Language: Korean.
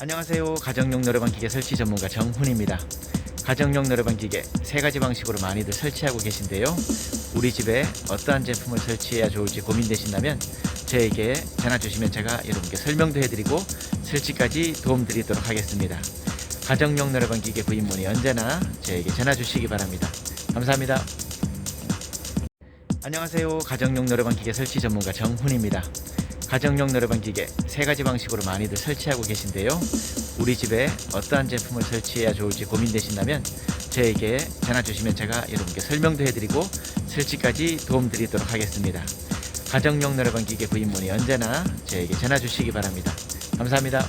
안녕하세요. 가정용 노래방 기계 설치 전문가 정훈입니다. 가정용 노래방 기계 세 가지 방식으로 많이들 설치하고 계신데요. 우리 집에 어떠한 제품을 설치해야 좋을지 고민되신다면 저에게 전화 주시면 제가 여러분께 설명도 해드리고 설치까지 도움드리도록 하겠습니다. 가정용 노래방 기계 구입 문의 언제나 저에게 전화 주시기 바랍니다. 감사합니다. 안녕하세요. 가정용 노래방 기계 설치 전문가 정훈입니다. 가정용 노래방 기계 세 가지 방식으로 많이들 설치하고 계신데요. 우리 집에 어떠한 제품을 설치해야 좋을지 고민되신다면 저에게 전화 주시면 제가 여러분께 설명도 해드리고 설치까지 도움드리도록 하겠습니다. 가정용 노래방 기계 구입 문의 언제나 저에게 전화 주시기 바랍니다. 감사합니다.